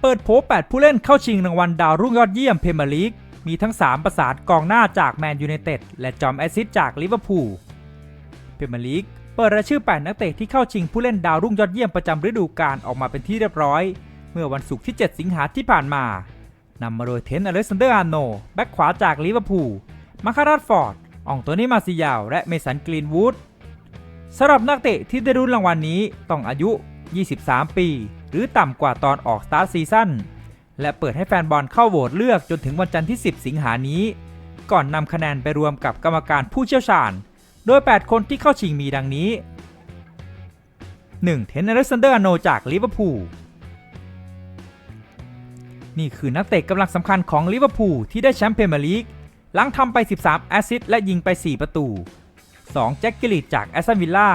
เปิดโผ8ผู้เล่นเข้าชิงรางวัลดาวรุ่งยอดเยี่ยมเพรเมียร์ลีก มีทั้ง 3 ประสานกองหน้าจากแมนยูไนเต็ดและจอมแอซิสต์จากลิเวอร์พูลเพรเมียร์ลีกเปิดรายชื่อ 8 นักเตะที่เข้าชิงผู้เล่นดาวรุ่งยอดเยี่ยมประจำฤดูกาลออกมาเป็นที่เรียบร้อย เมื่อวันศุกร์ที่ 7 สิงหาที่ผ่านมานำมาโดยเทนต์อเล็กซานเดอร์อาร์โนแบ็กขวาจากลิเวอร์พูลมาคารัสฟอร์ดอองโตนี่มาซิยาว และเมสันกรีนวูดสำหรับนักเตะที่ได้รุ่นรางวัลนนี้ต้องอายุ 23 ปี หรือต่ำกว่าตอนออกสตาร์ทซีซั่นและเปิดให้แฟนบอลเข้าโหวตเลือกจนถึงวันจันทร์ที่ 10 สิงหานี้ ก่อนนำคะแนนไปรวมกับกรรมการผู้เชี่ยวชาญ โดย 8 คนที่เข้าชิงมีดังนี้ 1. เทนเนอร์ซันเดอร์โนจากลิเวอร์พูลนี่คือนักเตะกำลังสำคัญของลิเวอร์พูลที่ได้แชมป์พรีเมียร์ลีกหลังทำไป 13 แอสซิสต์และยิงไป 4 ประตู 2. แจ็คกิลิตจากแอสตันวิลล่า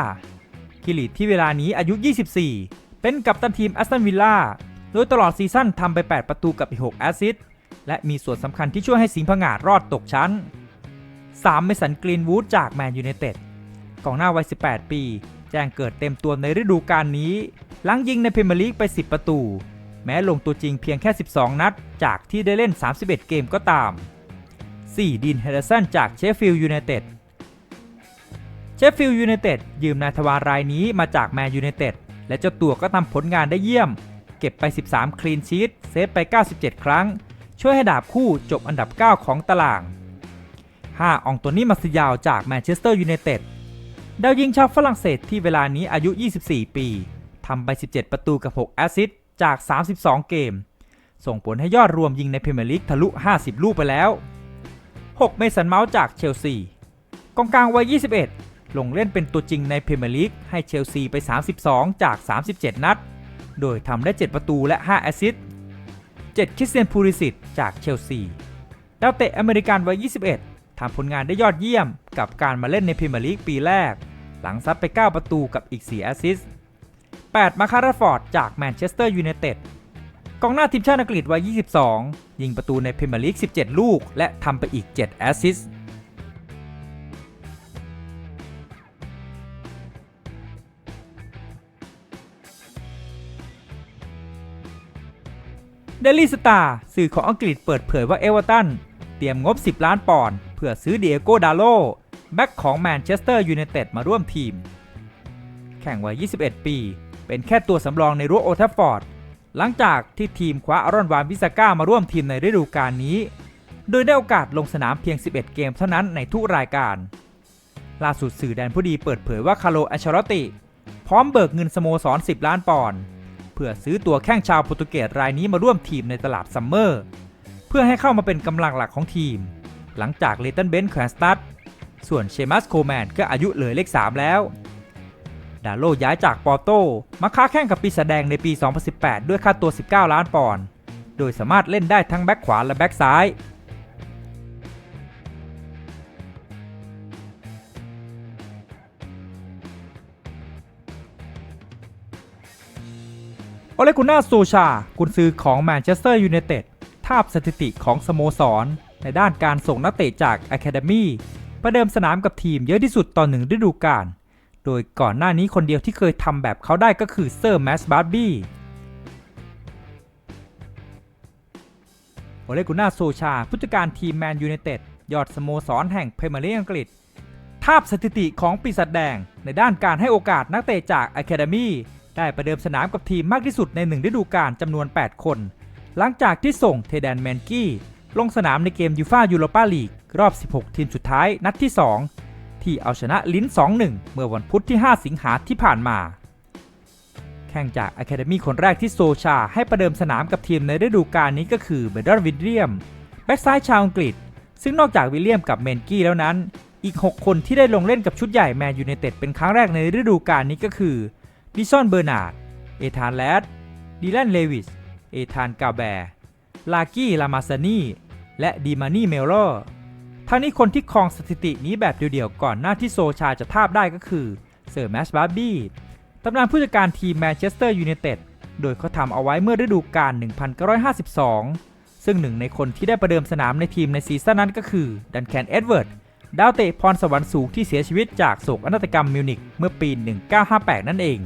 กิลิตที่เวลานี้อายุ 24 เป็นกัปตันทีมแอสตันวิลล่าโดยตลอดซีซั่นทำไป 8 ประตูกับอีก 6 แอสซิสต์และมีส่วนสำคัญที่ช่วยให้สิงห์ผงาดรอดตกชั้น 3. เมสันกรีนวูดจากแมนยูไนเต็ดกองหน้าวัย 18 ปี แจ้งเกิดเต็มตัวในฤดูกาลนี้ หลังยิงในพรีเมียร์ลีกไป 10 ประตู แม้ลงตัวจริงเพียงแค่ 12 นัด จากที่ได้เล่น 31 เกมก็ตาม 4. ดินเฮเดอร์สันจากเชฟฟิลด์ยูไนเต็ดเชฟฟิลด์ยูไนเต็ดยืมนายทวารรายนี้มาจากแมนยูไนเต็ด และเจ้าตัวก็ทำผลงานได้เยี่ยม เก็บไป 13 คลีนชีตเซฟไป 97 ครั้ง ช่วยให้ดาบคู่จบอันดับ 9 ของตาราง 5. อองโตนี่มาซิยาวจากแมนเชสเตอร์ยูไนเต็ดดาวยิงชาวฝรั่งเศสที่เวลานี้อายุ 24 ปีทำไป 17 ประตูกับ 6 แอสซิสต์จาก 32 เกม ส่งผลให้ยอดรวมยิงในพรีเมียร์ลีกทะลุ 50 ลูกไปแล้ว 6 เมสันเมาส์จากเชลซีกองกลางวัย 21 ลงเล่นเป็นตัวจริงในพรีเมียร์ลีกให้เชลซีไป 32 จาก 37 นัด โดยทำได้ 7 ประตูและ 5 แอสซิสต์ 7 คริสเตียนพูริสิตจากเชลซีดาวเตะอเมริกันวัย 21 ทำผลงานได้ยอดเยี่ยมกับการมาเล่นในพรีเมียร์ลีกปีแรก หลังซัดไป 9 ประตูกับอีก 4 แอสซิสต์ 8 มาคาราฟอร์ดจากแมนเชสเตอร์ยูไนเต็ดกองหน้าทีมชาติอังกฤษวัย 22 ยิงประตูในพรีเมียร์ลีก 17 ลูก และทำไปอีก 7 แอสซิสต์ เดลี่สตาร์สื่อของอังกฤษเปิดเผยว่าเอเวอร์ตันเตรียมงบ 10 ล้านปอนด์เพื่อซื้อเดียโกดาโลแบ็กของแมนเชสเตอร์ยูไนเต็ดมาร่วมทีม แข่งวัย 21 ปี เป็นแค่ตัวสำรองในรั้วโอทัฟฟอร์ด หลังจากที่ทีมคว้าอารอนวานวิสาก้ามาร่วมทีมในฤดูกาลนี้ โดยได้โอกาสลงสนามเพียง 11 เกมเท่านั้นในทุกรายการ ล่าสุดสื่อแดนผู้ดีเปิดเผยว่าคาร์โลอัชรอติ พร้อมเบิกเงินสโมสร 10 ล้านปอนด์ เพื่อซื้อตัวแข้งชาวโปรตุเกสรายนี้มาร่วมทีมในตลาดซัมเมอร์ เพื่อให้เข้ามาเป็นกำลังหลักของทีม หลังจากเลตันเบนแขวนสตัดส่วนเชมัสโคแมนก็อายุเหลือเลข 3 แล้ว ดาโลย้ายจากปอร์โตมาค้าแข่งกับปีศาจแดงในปี 2018 ด้วยค่าตัว 19 ล้านปอนด์โดยสามารถเล่นได้ทั้งแบ็คขวาและแบ็คซ้าย โอเลกุน่าโซชา กุนซือของแมนเชสเตอร์ยูไนเต็ดทาบสถิติของสโมสร ในด้านการส่งนักเตะจากอะคาเดมีประเดิมสนามกับทีมเยอะที่สุดต่อหนึ่งฤดูกาล โดยก่อนหน้านี้คนเดียวที่เคยทำแบบเขาได้ก็คือเซอร์แมสบาร์บี้โอเลกุน่าโซชา ผู้จัดการทีมแมนยูไนเต็ดยอดสโมสรแห่งพรีเมียร์ลีกอังกฤษทาบสถิติของปีศาจแดง ในด้านการให้โอกาสนักเตะจากอะคาเดมี ได้ประเดิมสนามกับทีมมากที่สุดในหนึ่งฤดูกาลจำนวน 8 คน หลังจากที่ส่งเทแดนแมนกี้ลงสนามในเกมยูฟายูโรปาลีกรอบ 16 ทีมสุดท้ายนัดที่ 2 ที่เอาชนะลิ้น 2-1 เมื่อวันพุธที่ 5 สิงหาที่ผ่านมา แข่งจากอะคาเดมีคนแรกที่โซชา ให้ประเดิมสนามกับทีมในฤดูกาลนี้ก็คือเบดอนวิลเลียมแบ็กซ้ายชาวอังกฤษ ซึ่งนอกจากวิลเลียมกับเมนกี้แล้วนั้น อีก 6 คนที่ได้ลงเล่นกับชุดใหญ่แมนยูไนเต็ดเป็นครั้งแรกในฤดูกาลนี้ก็คือ ดิซอนเบอร์นาร์ด เอธานแลดดีแลนเลวิส เอธานกาแบร์ลากี้ลามาซานีและดีมานี่เมลโลทั้งนี้คนที่ครองสถิตินี้แบบเดี่ยวๆก่อนหน้าที่โซชาจะทาบได้ก็คือเซอร์แมชบาร์บี้ตำนานผู้จัดการทีมแมนเชสเตอร์ยูไนเต็ดโดยเขาทำเอาไว้เมื่อฤดูกาล 1952 ซึ่งหนึ่งในคนที่ได้ประเดิมสนามในทีมในซีซั่นนั้นก็คือดันแคนเอ็ดเวิร์ด ดาวเตะพรสวรรค์สูงที่เสียชีวิตจากโศกนาฏกรรมมิวนิกเมื่อปี 1958 นั่นเอง